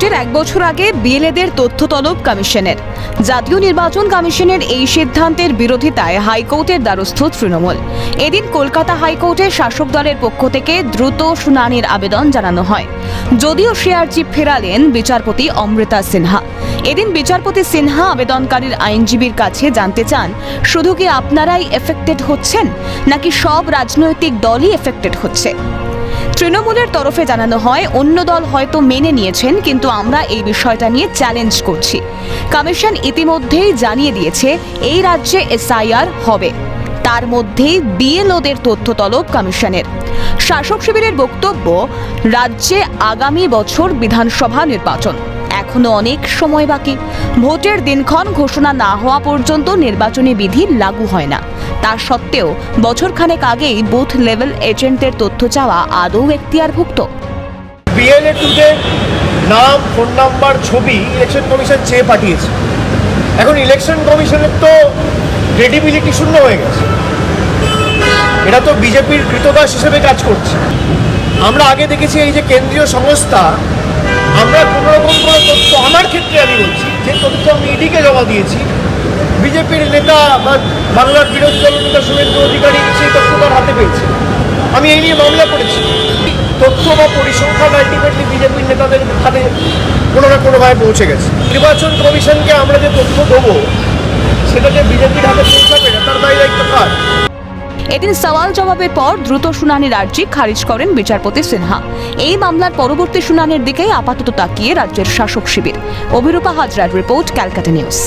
ভোটের এক বছর আগে বিএলএদের তথ্য তলব কমিশনের। জাতীয় নির্বাচন কমিশনের এই সিদ্ধান্তের বিরোধিতায় হাইকোর্টের দ্বারস্থ তৃণমূল। এদিন কলকাতা হাইকোর্টে শাসক দলের পক্ষ থেকে দ্রুত শুনানির আবেদন জানানো হয়। যদিও শেয়ারজি ফেরালেন বিচারপতি অমৃতা সিনহা। এদিন বিচারপতি সিনহা আবেদনকারীর আইনজীবীর কাছে জানতে চান, শুধু কি আপনারাই এফেক্টেড হচ্ছেন, নাকি সব রাজনৈতিক দলই এফেক্টেড হচ্ছে? তৃণমূলের তরফে জানানো হয়, অন্য দল হয়তো মেনে নিয়েছেন, কিন্তু আমরা এই বিষয়টা নিয়ে চ্যালেঞ্জ করছি। কমিশন ইতিমধ্যেই জানিয়ে দিয়েছে, এই রাজ্যে এসআইআর হবে। তার মধ্যেই বিএলওদের তথ্য তলব কমিশনের শাসক শিবিরের বক্তব্য, রাজ্যে আগামী বছর বিধানসভা নির্বাচন। এখনও অনেক সময় বাকি। ভোটের দিনক্ষণ ঘোষণা না হওয়া পর্যন্ত নির্বাচনী বিধি লাগু হয় না। তা সত্ত্বেও বছরখানেক আগেই বুথ লেভেল এজেন্টদের তথ্য চাওয়া আদৌ এখতিয়ারভুক্ত। নাম, ফোন নাম্বার, ছবি ইলেকশন কমিশন চেয়ে পাঠিয়েছে। এখন ইলেকশন কমিশনের তো ক্রেডিবিলিটি শূন্য হয়ে গেছে। এটা তো বিজেপির কৃতদাস হিসেবে কাজ করছে। আমরা আগে দেখেছি এই যে কেন্দ্রীয় সংস্থা, আমরা কোনো রকম কোনো তথ্য আমার ক্ষেত্রে আমি বলছি, যে তথ্য আমি ইডিকে জমা দিয়েছি বিজেপির নেতা বা বাংলার বিরোধী দল নেতা শুভেন্দু অধিকারী সেই তথ্য তার হাতে পেয়েছে। আমি এই নিয়ে মামলা করেছি। তথ্য বা পরিসংখ্যান আলটিমেটলি বিজেপির নেতাদের হাতে কোনো না কোনোভাবে পৌঁছে গেছে। নির্বাচন কমিশনকে আমরা যে তথ্য দেবো সেটা যে বিজেপির হাতে পৌঁছাবে না, তার দায় দায়িত্ব কার? এদিন সওয়াল জবাবের পর দ্রুত শুনানির আর্জি খারিজ করেন বিচারপতি সিনহা। এই মামলার পরবর্তী শুনানির দিকেই আপাতত তাকিয়ে রাজ্যের শাসক শিবির। অভিরূপা হাজরার রিপোর্ট ক্যালকাটা নিউজ।